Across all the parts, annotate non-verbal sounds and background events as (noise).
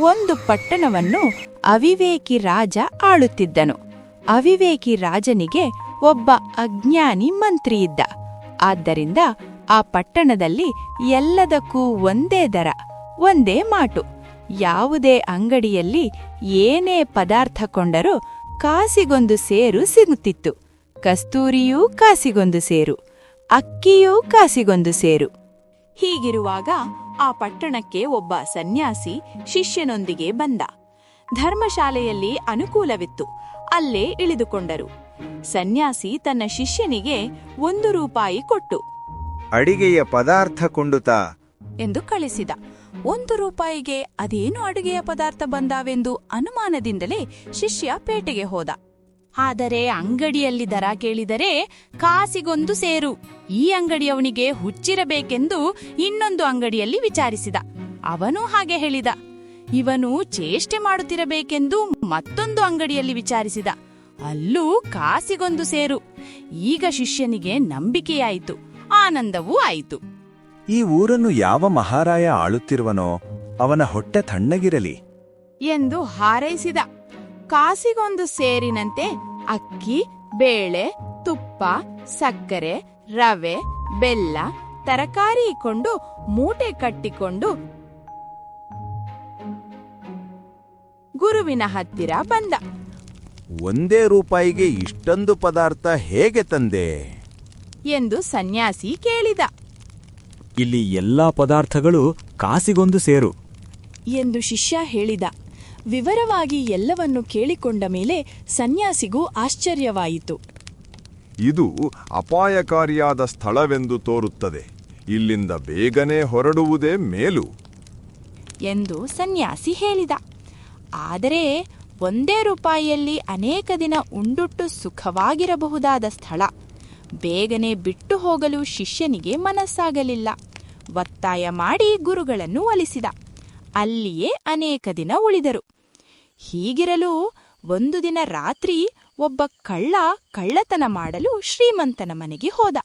ಒಂದು ಪಟ್ಟಣವನ್ನು ಅವಿವೇಕಿ ರಾಜ ಆಳುತ್ತಿದ್ದನು. ಅವಿವೇಕಿ ರಾಜನಿಗೆ ಒಬ್ಬ ಅಜ್ಞಾನಿ ಮಂತ್ರಿಯಿದ್ದ. ಆದ್ದರಿಂದ ಆ ಪಟ್ಟಣದಲ್ಲಿ ಎಲ್ಲದಕ್ಕೂ ಒಂದೇ ದರ, ಒಂದೇ ಮಾಟು. ಯಾವುದೇ ಅಂಗಡಿಯಲ್ಲಿ ಏನೇ ಪದಾರ್ಥ ಕೊಂಡರೂ ಕಾಸಿಗೊಂದು ಸೇರು ಸಿಗುತ್ತಿತ್ತು. ಕಸ್ತೂರಿಯೂ ಕಾಸಿಗೊಂದು ಸೇರು, ಅಕ್ಕಿಯೂ ಕಾಸಿಗೊಂದು ಸೇರು. ಹೀಗಿರುವಾಗ ಆ ಪಟ್ಟಣಕ್ಕೆ ಒಬ್ಬ ಸನ್ಯಾಸಿ ಶಿಷ್ಯನೊಂದಿಗೆ ಬಂದ. ಧರ್ಮಶಾಲೆಯಲ್ಲಿ ಅನುಕೂಲವಿತ್ತು. ಅಲ್ಲೇ ಇಳಿದುಕೊಂಡರು. ಸನ್ಯಾಸಿ ತನ್ನ ಶಿಷ್ಯನಿಗೆ ಒಂದು ರೂಪಾಯಿ ಕೊಟ್ಟು ಅಡಿಗೆಯ ಪದಾರ್ಥ ಕೊಂಡುತ ಎಂದು ಕಳಿಸಿದ. ಒಂದು ರೂಪಾಯಿಗೆ ಅದೇನು ಅಡುಗೆಯ ಪದಾರ್ಥ ಬಂದಾವೆಂದು ಅನುಮಾನದಿಂದಲೇ ಶಿಷ್ಯ ಪೇಟೆಗೆ ಹೋದ. ಆದರೆ ಅಂಗಡಿಯಲ್ಲಿ ದರ ಕೇಳಿದರೆ ಕಾಸಿಗೊಂದು ಸೇರು. ಈ ಅಂಗಡಿಯವನಿಗೆ ಹುಚ್ಚಿರಬೇಕೆಂದು ಇನ್ನೊಂದು ಅಂಗಡಿಯಲ್ಲಿ ವಿಚಾರಿಸಿದ. ಅವನು ಹಾಗೆ ಹೇಳಿದ. ಇವನು ಚೇಷ್ಟೆ ಮಾಡುತ್ತಿರಬೇಕೆಂದು ಮತ್ತೊಂದು ಅಂಗಡಿಯಲ್ಲಿ ವಿಚಾರಿಸಿದ. ಅಲ್ಲೂ ಕಾಸಿಗೊಂದು ಸೇರು. ಈಗ ಶಿಷ್ಯನಿಗೆ ನಂಬಿಕೆಯಾಯಿತು. ಆನಂದವೂ ಆಯಿತು. ಈ ಊರನ್ನು ಯಾವ ಮಹಾರಾಯ ಆಳುತ್ತಿರುವನೋ ಅವನ ಹೊಟ್ಟೆ ತಣ್ಣಗಿರಲಿ. ಎಂದು ಹಾರೈಸಿದ. ಕಾಸಿಗೊಂದು ಸೇರಿನಂತೆ ಅಕ್ಕಿ ಬೇಳೆ ತುಪ್ಪ ಸಕ್ಕರೆ ರವೆ ಬೆಲ್ಲ ತರಕಾರಿ ಕೊಂಡು ಮೂಟೆ ಕಟ್ಟಿಕೊಂಡು ಗುರುವಿನ ಹತ್ತಿರ ಬಂದ. ಒಂದೇ ರೂಪಾಯಿಗೆ ಇಷ್ಟೊಂದು ಪದಾರ್ಥ ಹೇಗೆ ತಂದೆ? ಎಂದು ಸನ್ಯಾಸಿ ಕೇಳಿದ. ಇಲ್ಲಿ ಎಲ್ಲಾ ಪದಾರ್ಥಗಳು ಕಾಸಿಗೊಂದು ಸೇರು. ಎಂದು ಶಿಷ್ಯ ಹೇಳಿದ. ವಿವರವಾಗಿ ಎಲ್ಲವನ್ನು ಕೇಳಿಕೊಂಡ ಮೇಲೆ ಸನ್ಯಾಸಿಗೂ ಆಶ್ಚರ್ಯವಾಯಿತು. ಇದು ಅಪಾಯಕಾರಿಯಾದ ಸ್ಥಳವೆಂದು ತೋರುತ್ತದೆ. ಇಲ್ಲಿಂದ ಬೇಗನೆ ಹೊರಡುವುದೇ ಮೇಲು. ಎಂದು ಸನ್ಯಾಸಿ ಹೇಳಿದ. ಆದರೆ ಒಂದೇ ರೂಪಾಯಿಯಲ್ಲಿ ಅನೇಕ ದಿನ ಉಂಡುಟ್ಟು ಸುಖವಾಗಿರಬಹುದಾದ ಸ್ಥಳ. ಬೇಗನೆ ಬಿಟ್ಟು ಹೋಗಲು ಶಿಷ್ಯನಿಗೆ ಮನಸ್ಸಾಗಲಿಲ್ಲ. ಒತ್ತಾಯ ಮಾಡಿ ಗುರುಗಳನ್ನು ಒಲಿಸಿದ. ಅಲ್ಲಿಯೇ ಅನೇಕ ದಿನ ಉಳಿದರು. ಹೀಗಿರಲು ಒಂದು ದಿನ ರಾತ್ರಿ ಒಬ್ಬ ಕಳ್ಳ ಕಳ್ಳತನ ಮಾಡಲು ಶ್ರೀಮಂತನ ಮನೆಗೆ ಹೋದ.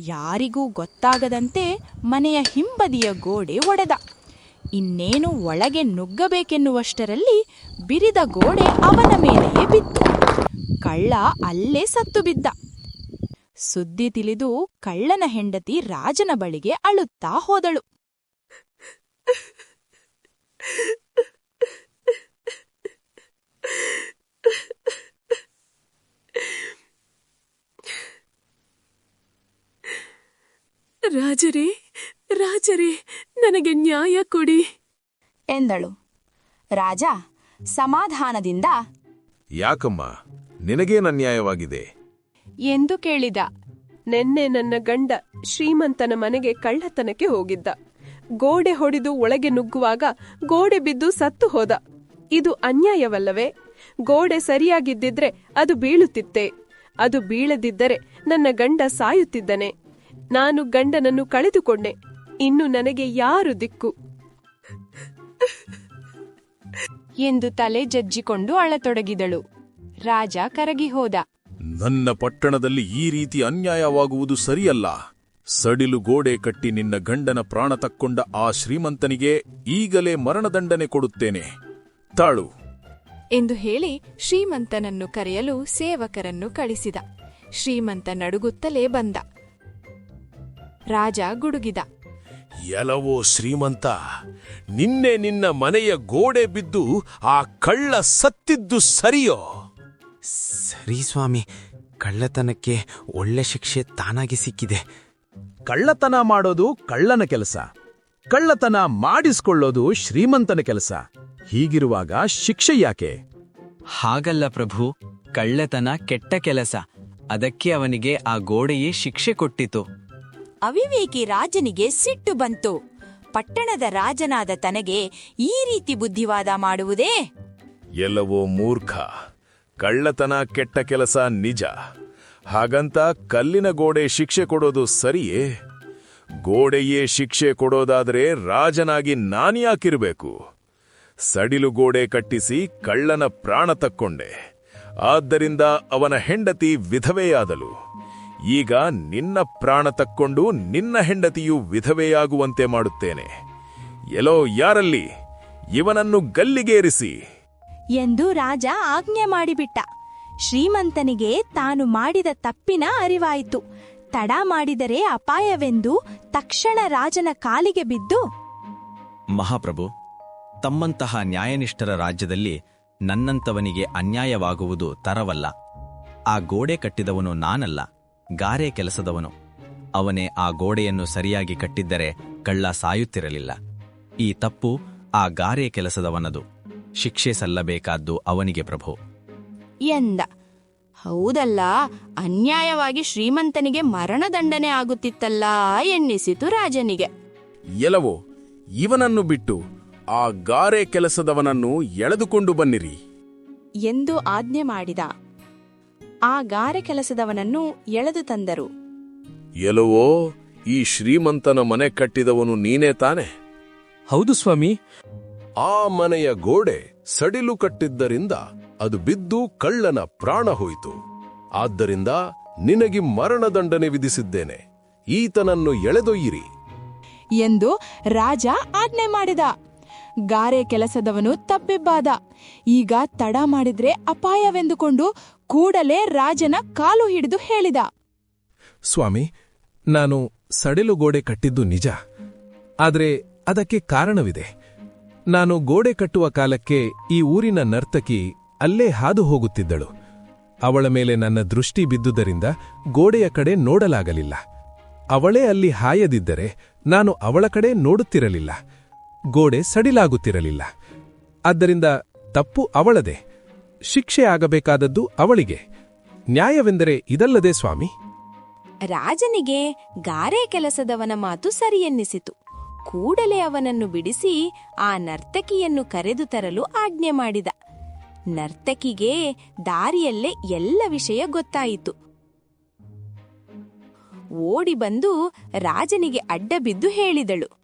ಯಾರಿಗೂ ಗೊತ್ತಾಗದಂತೆ ಮನೆಯ ಹಿಂಬದಿಯ ಗೋಡೆ ಒಡೆದ. ಇನ್ನೇನು ಒಳಗೆ ನುಗ್ಗಬೇಕೆನ್ನುವಷ್ಟರಲ್ಲಿ ಬಿರಿದ ಗೋಡೆ ಅವನ ಮೇಲೆಯೇ ಬಿತ್ತು. ಕಳ್ಳ ಅಲ್ಲೇ ಸತ್ತು ಬಿದ್ದ. ಸುದ್ದಿ ತಿಳಿದು ಕಳ್ಳನ ಹೆಂಡತಿ ರಾಜನ ಬಳಿಗೆ ಅಳುತ್ತಾ ಹೋದಳು. ರಾಜರೇ ರಾಜರೇ ನನಗೆ ನ್ಯಾಯ ಕೊಡಿ. ಎಂದಳು. ರಾಜ ಸಮಾಧಾನದಿಂದ ಯಾಕಮ್ಮ ನಿನಗೇನು ಅನ್ಯಾಯವಾಗಿದೆ ಎಂದು ಕೇಳಿದ. ನೆನ್ನೆ ನನ್ನ ಗಂಡ ಶ್ರೀಮಂತನ ಮನೆಗೆ ಕಳ್ಳತನಕ್ಕೆ ಹೋಗಿದ್ದ. ಗೋಡೆ ಹೊಡೆದು ಒಳಗೆ ನುಗ್ಗುವಾಗ ಗೋಡೆ ಬಿದ್ದು ಸತ್ತು ಹೋದ. ಇದು ಅನ್ಯಾಯವಲ್ಲವೇ? ಗೋಡೆ ಸರಿಯಾಗಿದ್ದಿದ್ರೆ ಅದು ಬೀಳುತ್ತಿತ್ತೆ. ಅದು ಬೀಳದಿದ್ದರೆ ನನ್ನ ಗಂಡ ಸಾಯುತ್ತಿದ್ದನೆ. ನಾನು ಗಂಡನನ್ನು ಕಳೆದುಕೊಂಡೆ. ಇನ್ನು ನನಗೆ ಯಾರು ದಿಕ್ಕು? ಎಂದು ತಲೆ ಜಜ್ಜಿಕೊಂಡು ಅಳತೊಡಗಿದಳು. ರಾಜ ಕರಗಿ ಹೋದ. ನನ್ನ ಪಟ್ಟಣದಲ್ಲಿ ಈ ರೀತಿ ಅನ್ಯಾಯವಾಗುವುದು ಸರಿಯಲ್ಲ. ಸಡಿಲು ಗೋಡೆ ಕಟ್ಟಿ ನಿನ್ನ ಗಂಡನ ಪ್ರಾಣ ತಕ್ಕೊಂಡ ಆ ಶ್ರೀಮಂತನಿಗೆ ಈಗಲೇ ಮರಣದಂಡನೆ ಕೊಡುತ್ತೇನೆ. ತಾಳು. ಎಂದು ಹೇಳಿ ಶ್ರೀಮಂತನನ್ನು ಕರೆಯಲು ಸೇವಕರನ್ನು ಕಳಿಸಿದ. ಶ್ರೀಮಂತ ನಡುಗುತ್ತಲೇ ಬಂದ. ರಾಜ ಗುಡುಗಿದ. ಎಲವೋ ಶ್ರೀಮಂತ ನಿನ್ನೆ ನಿನ್ನ ಮನೆಯ ಗೋಡೆ ಬಿದ್ದು ಆ ಕಳ್ಳ ಸತ್ತಿದ್ದು ಸರಿಯೋ? ಸರಿ ಸ್ವಾಮಿ ಕಳ್ಳತನಕ್ಕೆ ಒಳ್ಳೆ ಶಿಕ್ಷೆ ತಾನಾಗಿ ಸಿಕ್ಕಿದೆ. ಕಳ್ಳತನ ಮಾಡೋದು ಕಳ್ಳನ ಕೆಲಸ. ಕಳ್ಳತನ ಮಾಡಿಸ್ಕೊಳ್ಳೋದು ಶ್ರೀಮಂತನ ಕೆಲಸ. ಹೀಗಿರುವಾಗ ಶಿಕ್ಷೆ ಯಾಕೆ? ಹಾಗಲ್ಲ ಪ್ರಭು ಕಳ್ಳತನ ಕೆಟ್ಟ ಕೆಲಸ. ಅದಕ್ಕೆ ಅವನಿಗೆ ಆ ಗೋಡೆಯೇ ಶಿಕ್ಷೆ ಕೊಟ್ಟಿತು. ಅವಿವೇಕಿ ರಾಜನಿಗೆ ಸಿಟ್ಟು ಬಂತು. ಪಟ್ಟಣದ ರಾಜನಾದ ತನಗೆ ಈ ರೀತಿ ಬುದ್ಧಿವಾದ ಮಾಡುವುದೇ? ಎಲ್ಲವೋ ಮೂರ್ಖ ಕಳ್ಳತನ ಕೆಟ್ಟ ಕೆಲಸ ನಿಜ. ಹಾಗಂತ ಕಲ್ಲಿನ ಗೋಡೆ ಶಿಕ್ಷೆ ಕೊಡೋದು ಸರಿಯೇ? ಗೋಡೆಯೇ ಶಿಕ್ಷೆ ಕೊಡೋದಾದರೆ ರಾಜನಾಗಿ ನಾನ್ಯಾಕಿರ್ಬೇಕು? ಸಡಿಲು ಗೋಡೆ ಕಟ್ಟಿಸಿ ಕಳ್ಳನ ಪ್ರಾಣ ತಕ್ಕೊಂಡೆ. ಆದ್ದರಿಂದ ಅವನ ಹೆಂಡತಿ ವಿಧವೆಯಾದಲು ಈಗ ನಿನ್ನ ಪ್ರಾಣ ತಕ್ಕೊಂಡು ನಿನ್ನ ಹೆಂಡತಿಯು ವಿಧವೆಯಾಗುವಂತೆ ಮಾಡುತ್ತೇನೆ. ಎಲ್ಲೋ ಯಾರಲ್ಲಿ? ಇವನನ್ನು ಗಲ್ಲಿಗೇರಿಸಿ. ಎಂದು ರಾಜ ಆಜ್ಞೆ ಮಾಡಿಬಿಟ್ಟ. ಶ್ರೀಮಂತನಿಗೆ ತಾನು ಮಾಡಿದ ತಪ್ಪಿನ ಅರಿವಾಯಿತು. ತಡ ಮಾಡಿದರೆ ಅಪಾಯವೆಂದು ತಕ್ಷಣ ರಾಜನ ಕಾಲಿಗೆ ಬಿದ್ದು ಮಹಾಪ್ರಭು ತಮ್ಮಂತಹ ನ್ಯಾಯನಿಷ್ಠರ ರಾಜ್ಯದಲ್ಲಿ ನನ್ನಂತವನಿಗೆ ಅನ್ಯಾಯವಾಗುವುದು ತರವಲ್ಲ. ಆ ಗೋಡೆ ಕಟ್ಟಿದವನು ನಾನಲ್ಲ ಗಾರೆ ಕೆಲಸದವನು. ಅವನೇ ಆ ಗೋಡೆಯನ್ನು ಸರಿಯಾಗಿ ಕಟ್ಟಿದ್ದರೆ ಕಳ್ಳ ಸಾಯುತ್ತಿರಲಿಲ್ಲ. ಈ ತಪ್ಪು ಆ ಗಾರೆ ಕೆಲಸದವನದು ಶಿಕ್ಷೆ ಸಲ್ಲಬೇಕಾದ್ದು ಅವನಿಗೆ ಪ್ರಭು. ಎಂದ ಹೌದಲ್ಲ ಅನ್ಯಾಯವಾಗಿ ಶ್ರೀಮಂತನಿಗೆ ಮರಣದಂಡನೆ ಆಗುತ್ತಿತ್ತಲ್ಲ ಎನ್ನಿಸಿತು ರಾಜನಿಗೆ. ಎಲವೋ ಇವನನ್ನು ಬಿಟ್ಟು ಆ ಗಾರೆ ಕೆಲಸದವನನ್ನು ಎಳೆದುಕೊಂಡು ಬನ್ನಿರಿ. ಎಂದು ಆಜ್ಞೆ ಮಾಡಿದ. ಆ ಗಾರೆ ಕೆಲಸದವನನ್ನು ಎಳೆದು ತಂದರು. ಎಲ್ಲವೋ ಈ ಶ್ರೀಮಂತನ ಮನೆ ಕಟ್ಟಿದವನು ನೀನೇ ತಾನೆ? ಹೌದು ಸ್ವಾಮಿ. ಆ ಮನೆಯ ಗೋಡೆ ಸಡಿಲು ಕಟ್ಟಿದ್ದರಿಂದ ಅದು ಬಿದ್ದು ಕಳ್ಳನ ಪ್ರಾಣ ಹೋಯಿತು. ಆದ್ದರಿಂದ ನಿನಗೆ ಮರಣದಂಡನೆ ವಿಧಿಸಿದ್ದೇನೆ. ಈತನನ್ನು ಎಳೆದೊಯ್ಯಿರಿ. ಎಂದು ರಾಜ ಆಜ್ಞೆ ಮಾಡಿದ. ಗಾರೆ ಕೆಲಸದವನು ತಬ್ಬಿಬ್ಬಾದ ಈಗ ತಡ ಮಾಡಿದ್ರೆ ಅಪಾಯವೆಂದುಕೊಂಡು ಕೂಡಲೇ ರಾಜನ ಕಾಲು ಹಿಡಿದು ಹೇಳಿದ. ಸ್ವಾಮಿ, ನಾನು ಸಡಿಲು ಗೋಡೆ ಕಟ್ಟಿದ್ದು ನಿಜ. ಆದರೆ ಅದಕ್ಕೆ ಕಾರಣವಿದೆ. ನಾನು ಗೋಡೆ ಕಟ್ಟುವ ಕಾಲಕ್ಕೆ ಈ ಊರಿನ ನರ್ತಕಿ ಅಲ್ಲೇ ಹಾದು ಹೋಗುತ್ತಿದ್ದಳು. ಅವಳ ಮೇಲೆ ನನ್ನ ದೃಷ್ಟಿ ಬಿದ್ದುದರಿಂದ ಗೋಡೆಯ ಕಡೆ ನೋಡಲಾಗಲಿಲ್ಲ. ಅವಳೇ ಅಲ್ಲಿ ಹಾಯದಿದ್ದರೆ ನಾನು ಅವಳ ಕಡೆ ನೋಡುತ್ತಿರಲಿಲ್ಲ. ಗೋಡೆ ಸಡಿಲಾಗುತ್ತಿರಲಿಲ್ಲ. ಆದ್ದರಿಂದ ತಪ್ಪು ಅವಳದೆ ಶಿಕ್ಷೆ ಆಗಬೇಕಾದದ್ದು ಅವಳಿಗೆ. ನ್ಯಾಯವೆಂದರೆ ಇದಲ್ಲದೆ ಸ್ವಾಮಿ. ರಾಜನಿಗೆ ಗಾರೆ ಕೆಲಸದವನ ಮಾತು ಸರಿಯೆನ್ನಿಸಿತು. ಕೂಡಲೇ ಅವನನ್ನು ಬಿಡಿಸಿ ಆ ನರ್ತಕಿಯನ್ನು ಕರೆದು ತರಲು ಆಜ್ಞೆ ಮಾಡಿದ. ನರ್ತಕಿಗೆ ದಾರಿಯಲ್ಲೇ ಎಲ್ಲ ವಿಷಯ ಗೊತ್ತಾಯಿತು. ಓಡಿ ಬಂದು ರಾಜನಿಗೆ ಅಡ್ಡಬಿದ್ದು ಹೇಳಿದಳು.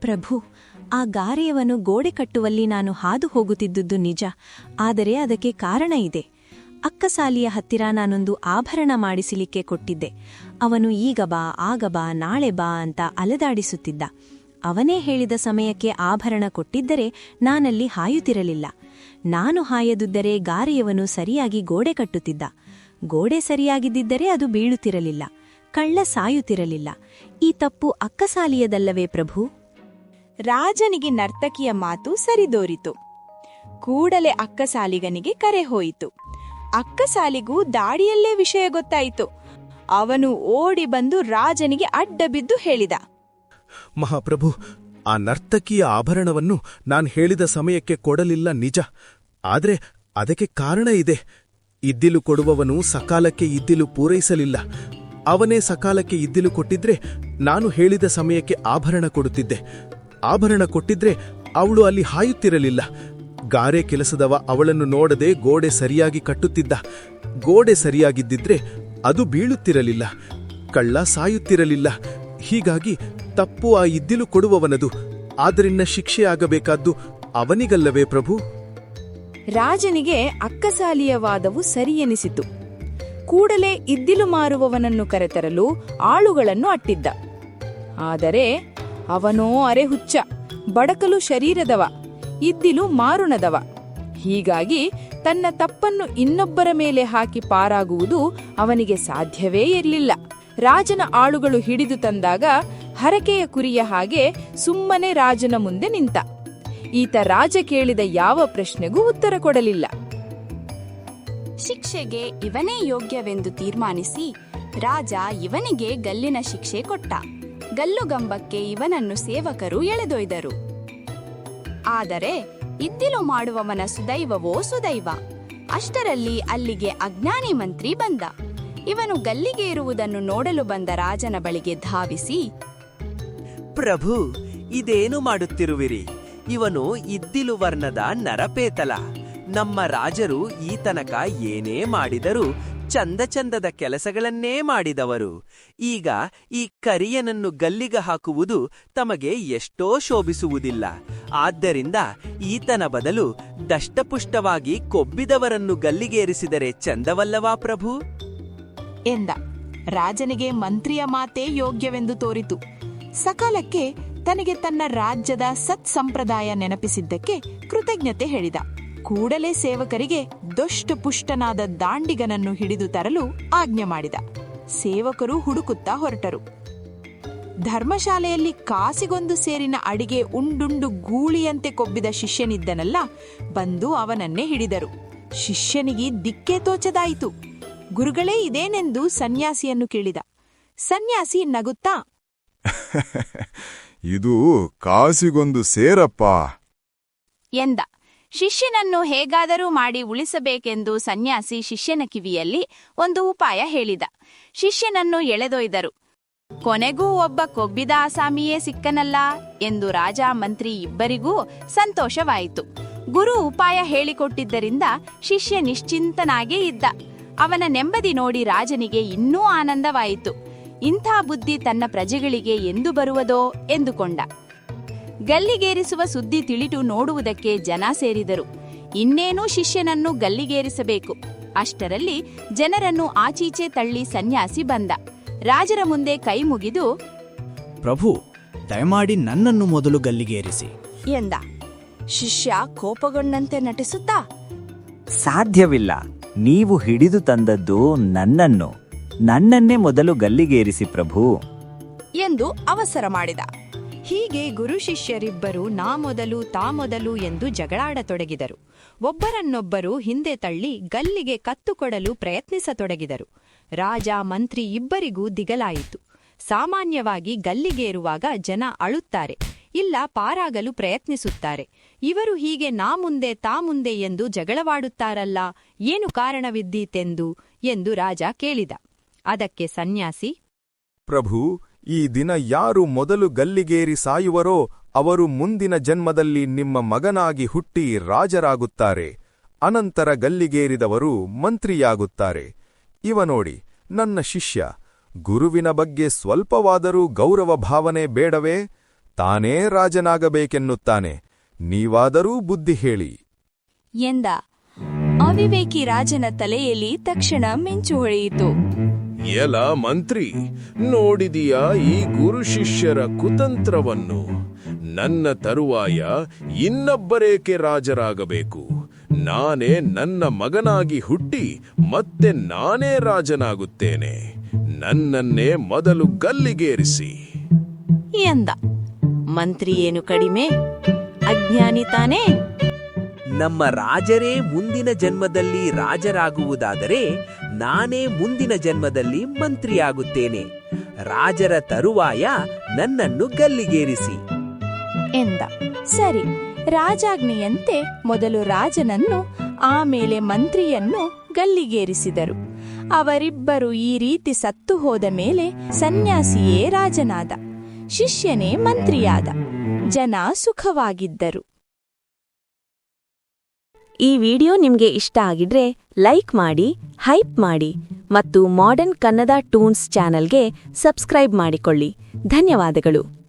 ಪ್ರಭು ಆ ಗಾರೆಯವನು ಗೋಡೆ ಕಟ್ಟುವಲ್ಲಿ ನಾನು ಹಾದು ಹೋಗುತ್ತಿದ್ದುದು ನಿಜ. ಆದರೆ ಅದಕ್ಕೆ ಕಾರಣ ಇದೆ. ಅಕ್ಕಸಾಲಿಯ ಹತ್ತಿರ ನಾನೊಂದು ಆಭರಣ ಮಾಡಿಸಲಿಕ್ಕೆ ಕೊಟ್ಟಿದ್ದೆ. ಅವನು ಈಗ ಬಾ, ಆಗ ಬಾ, ನಾಳೆ ಬಾ ಅಂತ ಅಲೆದಾಡಿಸುತ್ತಿದ್ದ. ಅವನೇ ಹೇಳಿದ ಸಮಯಕ್ಕೆ ಆಭರಣ ಕೊಟ್ಟಿದ್ದರೆ ನಾನಲ್ಲಿ ಹಾಯುತ್ತಿರಲಿಲ್ಲ. ನಾನು ಹಾಯದಿದ್ದರೆ ಗಾರೆಯವನು ಸರಿಯಾಗಿ ಗೋಡೆ ಕಟ್ಟುತ್ತಿದ್ದ. ಗೋಡೆ ಸರಿಯಾಗಿದ್ದರೆ ಅದು ಬೀಳುತ್ತಿರಲಿಲ್ಲ. ಕಳ್ಳ ಸಾಯುತ್ತಿರಲಿಲ್ಲ. ಈ ತಪ್ಪು ಅಕ್ಕಸಾಲಿಯದಲ್ಲವೇ ಪ್ರಭು? ರಾಜನಿಗೆ ನರ್ತಕಿಯ ಮಾತು ಸರಿದೋರಿತು. ಕೂಡಲೇ ಅಕ್ಕಸಾಲಿಗನಿಗೆ ಕರೆ ಹೋಯಿತು. ಅಕ್ಕಸಾಲಿಗೂ ದಾಡಿಯಲ್ಲೇ ವಿಷಯ ಗೊತ್ತಾಯಿತು. ಅವನು ಓಡಿ ಬಂದು ರಾಜನಿಗೆ ಅಡ್ಡ ಬಿದ್ದು ಹೇಳಿದ. ಮಹಾಪ್ರಭು, ಆ ನರ್ತಕಿಯ ಆಭರಣವನ್ನು ನಾನು ಹೇಳಿದ ಸಮಯಕ್ಕೆ ಕೊಡಲಿಲ್ಲ ನಿಜ. ಆದರೆ ಅದಕ್ಕೆ ಕಾರಣ ಇದೆ. ಇದ್ದಿಲು ಕೊಡುವವನು ಸಕಾಲಕ್ಕೆ ಇದ್ದಿಲು ಪೂರೈಸಲಿಲ್ಲ. ಅವನೇ ಸಕಾಲಕ್ಕೆ ಇದ್ದಿಲು ಕೊಟ್ಟಿದ್ರೆ ನಾನು ಹೇಳಿದ ಸಮಯಕ್ಕೆ ಆಭರಣ ಕೊಡುತ್ತಿದ್ದೆ. ಆಭರಣ ಕೊಟ್ಟಿದ್ರೆ ಅವಳು ಅಲ್ಲಿ ಹಾಯುತ್ತಿರಲಿಲ್ಲ. ಗಾರೆ ಕೆಲಸದವ ಅವಳನ್ನು ನೋಡದೆ ಗೋಡೆ ಸರಿಯಾಗಿ ಕಟ್ಟುತ್ತಿದ್ದ. ಗೋಡೆ ಸರಿಯಾಗಿದ್ದಿದ್ರೆ ಅದು ಬೀಳುತ್ತಿರಲಿಲ್ಲ. ಕಳ್ಳ ಸಾಯುತ್ತಿರಲಿಲ್ಲ. ಹೀಗಾಗಿ ತಪ್ಪು ಆ ಇದ್ದಿಲು ಕೊಡುವವನದು. ಆದ್ದರಿಂದ ಶಿಕ್ಷೆಯಾಗಬೇಕಾದ್ದು ಅವನಿಗಲ್ಲವೇ ಪ್ರಭು? ರಾಜನಿಗೆ ಅಕ್ಕಸಾಲಿಯ ವಾದವು ಸರಿಯೆನಿಸಿತು. ಕೂಡಲೇ ಇದ್ದಿಲು ಮಾರುವವನನ್ನು ಕರೆತರಲು ಆಳುಗಳನ್ನು ಅಟ್ಟಿದ್ದ. ಆದರೆ ಅವನೋ ಅರೆ ಹುಚ್ಚ ಬಡಕಲು ಶರೀರದವ, ಇದ್ದಿಲು ಮಾರುಣದವ. ಹೀಗಾಗಿ ತನ್ನ ತಪ್ಪನ್ನು ಇನ್ನೊಬ್ಬರ ಮೇಲೆ ಹಾಕಿ ಪಾರಾಗುವುದು ಅವನಿಗೆ ಸಾಧ್ಯವೇ ಇರಲಿಲ್ಲ. ರಾಜನ ಆಳುಗಳು ಹಿಡಿದು ತಂದಾಗ ಹರಕೆಯ ಕುರಿಯ ಹಾಗೆ ಸುಮ್ಮನೆ ರಾಜನ ಮುಂದೆ ನಿಂತ. ಈತ ರಾಜ ಕೇಳಿದ ಯಾವ ಪ್ರಶ್ನೆಗೂ ಉತ್ತರ ಕೊಡಲಿಲ್ಲ. ಶಿಕ್ಷೆಗೆ ಇವನೇ ಯೋಗ್ಯವೆಂದು ತೀರ್ಮಾನಿಸಿ ರಾಜ ಇವನಿಗೆ ಗಲ್ಲಿನ ಶಿಕ್ಷೆ ಕೊಟ್ಟ. ಗಲ್ಲುಗಂಬಕ್ಕೆ ಇವನನ್ನು ಸೇವಕರು ಎಳೆದೊಯ್ದರು. ಆದರೆ ಇದ್ದಿಲು ಮಾಡುವವನ ಸುದೈವವೋ ಸುದೈವ. ಅಷ್ಟರಲ್ಲಿ ಅಲ್ಲಿಗೆ ಅಜ್ಞಾನಿ ಮಂತ್ರಿ ಬಂದ. ಇವನು ಗಲ್ಲಿಗೆ ಇರುವುದನ್ನು ನೋಡಲು ಬಂದ ರಾಜನ ಬಳಿಗೆ ಧಾವಿಸಿ, ಪ್ರಭು, ಇದೇನು ಮಾಡುತ್ತಿರುವಿರಿ? ಇವನು ಇದ್ದಿಲು ವರ್ಣದ ನರಪೇತಲ. ನಮ್ಮ ರಾಜರು ಈ ತನಕ ಏನೇ ಮಾಡಿದರೂ ಚಂದ ಚಂದದ ಕೆಲಸಗಳನ್ನೇ ಮಾಡಿದವರು. ಈಗ ಈ ಕರಿಯನನ್ನು ಗಲ್ಲಿಗ ಹಾಕುವುದು ತಮಗೆ ಎಷ್ಟೋ ಶೋಭಿಸುವುದಿಲ್ಲ. ಆದ್ದರಿಂದ ಈತನ ಬದಲು ದಷ್ಟಪುಷ್ಟವಾಗಿ ಕೊಬ್ಬಿದವರನ್ನು ಗಲ್ಲಿಗೇರಿಸಿದರೆ ಚಂದವಲ್ಲವಾ ಪ್ರಭು? ಎಂದ. ರಾಜನಿಗೆ ಮಂತ್ರಿಯ ಮಾತೇ ಯೋಗ್ಯವೆಂದು ತೋರಿತು. ಸಕಾಲಕ್ಕೆ ತನಗೆ ತನ್ನ ರಾಜ್ಯದ ಸತ್ ಸಂಪ್ರದಾಯ ನೆನಪಿಸಿದ್ದಕ್ಕೆ ಕೃತಜ್ಞತೆ ಹೇಳಿದ. ಕೂಡಲೇ ಸೇವಕರಿಗೆ ದೊಷ್ಟು ಪುಷ್ಟನಾದ ದಾಂಡಿಗನನ್ನು ಹಿಡಿದು ತರಲು ಆಜ್ಞೆ ಮಾಡಿದ. ಸೇವಕರು ಹುಡುಕುತ್ತಾ ಹೊರಟರು. ಧರ್ಮಶಾಲೆಯಲ್ಲಿ ಕಾಸಿಗೊಂದು ಸೇರಿನ ಅಡಿಗೆ ಉಂಡುಂಡು ಗೂಳಿಯಂತೆ ಕೊಬ್ಬಿದ ಶಿಷ್ಯನಿದ್ದನಲ್ಲ ಬಂದು ಅವನನ್ನೇ ಹಿಡಿದರು. ಶಿಷ್ಯನಿಗೆ ದಿಕ್ಕೇ ತೋಚದಾಯಿತು. ಗುರುಗಳೇ ಇದೇನೆಂದು ಸನ್ಯಾಸಿಯನ್ನು ಕೇಳಿದ. ಸನ್ಯಾಸಿ ನಗುತ್ತಾ (laughs) ಇದು ಕಾಸಿಗೊಂದು ಸೇರಪ್ಪ ಎಂದ. ಶಿಷ್ಯನನ್ನು ಹೇಗಾದರೂ ಮಾಡಿ ಉಳಿಸಬೇಕೆಂದು ಸನ್ಯಾಸಿ ಶಿಷ್ಯನ ಕಿವಿಯಲ್ಲಿ ಒಂದು ಉಪಾಯ ಹೇಳಿದ. ಶಿಷ್ಯನನ್ನು ಎಳೆದೊಯ್ದರು. ಕೊನೆಗೂ ಒಬ್ಬ ಕೊಬ್ಬಿದ ಆಸಾಮಿಯೇ ಸಿಕ್ಕನಲ್ಲ ಎಂದು ರಾಜ ಮಂತ್ರಿ ಇಬ್ಬರಿಗೂ ಸಂತೋಷವಾಯಿತು. ಗುರು ಉಪಾಯ ಹೇಳಿಕೊಟ್ಟಿದ್ದರಿಂದ ಶಿಷ್ಯ ನಿಶ್ಚಿಂತನಾಗೇ ಇದ್ದ. ಅವನ ನೆಮ್ಮದಿ ನೋಡಿ ರಾಜನಿಗೆ ಇನ್ನೂ ಆನಂದವಾಯಿತು. ಇಂಥ ಬುದ್ಧಿ ತನ್ನ ಪ್ರಜೆಗಳಿಗೆ ಎಂದು ಬರುವುದೋ ಎಂದುಕೊಂಡ. ಗಲ್ಲಿಗೇರಿಸುವ ಸುದ್ದಿ ತಿಳಿದು ನೋಡುವುದಕ್ಕೆ ಜನ ಸೇರಿದರು. ಇನ್ನೇನೂ ಶಿಷ್ಯನನ್ನು ಗಲ್ಲಿಗೇರಿಸಬೇಕು. ಅಷ್ಟರಲ್ಲಿ ಜನರನ್ನು ಆಚೀಚೆ ತಳ್ಳಿ ಸನ್ಯಾಸಿ ಬಂದ. ರಾಜರ ಮುಂದೆ ಕೈ ಮುಗಿದು ಪ್ರಭು ದಯಮಾಡಿ ನನ್ನನ್ನು ಮೊದಲು ಗಲ್ಲಿಗೇರಿಸಿ. ಎಂದ. ಶಿಷ್ಯ ಕೋಪಗೊಂಡಂತೆ ನಟಿಸುತ್ತಾ ಸಾಧ್ಯವಿಲ್ಲ. ನೀವು ಹಿಡಿದು ತಂದದ್ದು ನನ್ನನ್ನು. ನನ್ನನ್ನೇ ಮೊದಲು ಗಲ್ಲಿಗೇರಿಸಿ ಪ್ರಭು. ಎಂದು ಅವಸರ ಮಾಡಿದ. ಹೀಗೆ ಗುರು ಶಿಷ್ಯರಿಬ್ಬರು ನಾ ಮೊದಲು, ತಾ ಮೊದಲು ಎಂದು ಜಗಳಾಡತೊಡಗಿದರು. ಒಬ್ಬರನ್ನೊಬ್ಬರು ಹಿಂದೆ ತಳ್ಳಿ ಗಲ್ಲಿಗೆ ಕತ್ತು ಕೊಡಲು ಪ್ರಯತ್ನಿಸತೊಡಗಿದರು. ರಾಜ, ಮಂತ್ರಿ ಇಬ್ಬರಿಗೂ ದಿಗಲಾಯಿತು. ಸಾಮಾನ್ಯವಾಗಿ ಗಲ್ಲಿಗೇರುವಾಗ ಜನ ಅಳುತ್ತಾರೆ, ಇಲ್ಲ ಪಾರಾಗಲು ಪ್ರಯತ್ನಿಸುತ್ತಾರೆ. ಇವರು ಹೀಗೆ ನಾ ಮುಂದೆ, ತಾ ಮುಂದೆ ಎಂದು ಜಗಳವಾಡುತ್ತಾರಲ್ಲ, ಏನು ಕಾರಣವಿದ್ದೀತೆಂದು ಎಂದು ರಾಜ ಕೇಳಿದ. ಅದಕ್ಕೆ ಸನ್ಯಾಸಿ, ಪ್ರಭು ಈ ದಿನ ಯಾರು ಮೊದಲು ಗಲ್ಲಿಗೇರಿ ಸಾಯುವರೋ ಅವರು ಮುಂದಿನ ಜನ್ಮದಲ್ಲಿ ನಿಮ್ಮ ಮಗನಾಗಿ ಹುಟ್ಟಿ ರಾಜರಾಗುತ್ತಾರೆ. ಅನಂತರ ಗಲ್ಲಿಗೇರಿದವರು ಮಂತ್ರಿಯಾಗುತ್ತಾರೆ. ಇವ ನೋಡಿ ನನ್ನ ಶಿಷ್ಯ, ಗುರುವಿನ ಬಗ್ಗೆ ಸ್ವಲ್ಪವಾದರೂ ಗೌರವ ಭಾವನೆ ಬೇಡವೇ? ತಾನೇ ರಾಜನಾಗಬೇಕೆನ್ನುತ್ತಾನೆ. ನೀವಾದರೂ ಬುದ್ಧಿ ಹೇಳಿ. ಎಂದ, ಅವಿವೇಕಿ ರಾಜನ ತಲೆಯಲ್ಲಿ ತಕ್ಷಣ ಮಿಂಚು ಹೊಳೆಯಿತು. ಎಲ ಮಂತ್ರಿ, ನೋಡಿದೀಯಾ ಈ ಗುರು ಶಿಷ್ಯರ ಕುತಂತ್ರವನ್ನು? ನನ್ನ ತರುವಾಯ ಇನ್ನೊಬ್ಬರೇಕೆ ರಾಜರಾಗಬೇಕು? ನಾನೇ ನನ್ನ ಮಗನಾಗಿ ಹುಟ್ಟಿ ಮತ್ತೆ ನಾನೇ ರಾಜನಾಗುತ್ತೇನೆ. ನನ್ನನ್ನೇ ಮೊದಲು ಗಲ್ಲಿಗೇರಿಸಿ. ಎಂದ. ಮಂತ್ರಿ ಏನು ಕಡಿಮೆ? ಅಜ್ಞಾನಿ ತಾನೇ? ನಮ್ಮ ರಾಜರೇ ಮುಂದಿನ ಜನ್ಮದಲ್ಲಿ ರಾಜರಾಗುವುದಾದರೆ ನಾನೇ ಮುಂದಿನ ಜನ್ಮದಲ್ಲಿ ಮಂತ್ರಿಯಾಗುತ್ತೇನೆ. ರಾಜರ ತರುವಾಯ ನನ್ನನ್ನು ಗಲ್ಲಿಗೇರಿಸಿ. ಎಂದ. ಸರಿ, ರಾಜಾಜ್ಞೆಯಂತೆ ಮೊದಲು ರಾಜನನ್ನು, ಆಮೇಲೆ ಮಂತ್ರಿಯನ್ನು ಗಲ್ಲಿಗೇರಿಸಿದರು. ಅವರಿಬ್ಬರು ಈ ರೀತಿ ಸತ್ತು ಹೋದ ಮೇಲೆ ಸನ್ಯಾಸಿಯೇ ರಾಜನಾದ, ಶಿಷ್ಯನೇ ಮಂತ್ರಿಯಾದ, ಜನ ಸುಖವಾಗಿದ್ದರು. ಈ ವಿಡಿಯೋ ನಿಮ್ಗೆ ಇಷ್ಟ ಆಗಿದ್ರೆ ಲೈಕ್ ಮಾಡಿ, ಹೈಪ್ ಮಾಡಿ ಮತ್ತು ಮಾಡರ್ನ್ ಕನ್ನಡ ಟೂನ್ಸ್ ಚಾನೆಲ್ಗೆ ಸಬ್ಸ್ಕ್ರೈಬ್ ಮಾಡಿಕೊಳ್ಳಿ. ಧನ್ಯವಾದಗಳು.